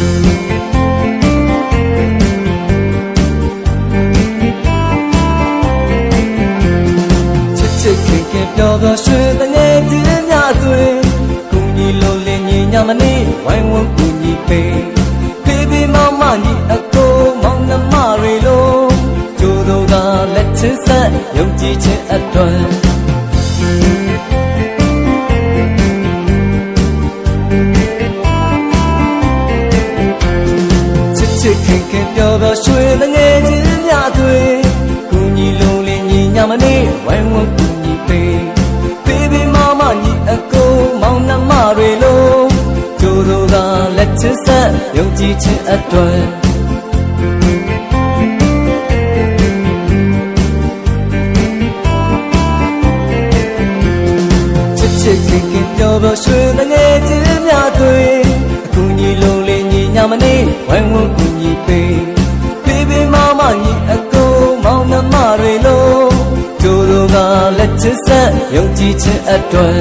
ချစ်ခင်ခင်ပြောသောရွှေတငယ်ချင်းများတွင်ကုညီလုံးလင်းညီညမနေဝိုင်းဝန်းကူညီပေးဖေဖေမောင်မညီအကိုမောင်နှမတွေလိုကျိုးတို့ကလက်ချစ်ဆက်ယုံကြည်ခြင်းအတွက် ချစ်ချစ်ခင်ခင်ပျော်ပျော်ရွှင်ငယ်ချင်းများတွေကူညီလုံးလေးညီညာမနေဝိုင်းဝန်းကူညီပေးဖေးဖေးမမညီအကိုမောင်နှမတွေလုံးကျိုးတို့ကလက်ချစ်ဆက်ယုံကြည်ခြင်းအတွက်ချစ်ချစ်ခင်ခင်ပျော်ပျော်ရွှင်ငယ်ချင်းများတွေ ဝိုင်းဝန်းကူညီပေးဘေဘေမမကြီးအကိုမောင်နှမတွေလို့တို့တို့ကလက်ချစ်ဆက်ယုံကြည်ခြင်းအတွက်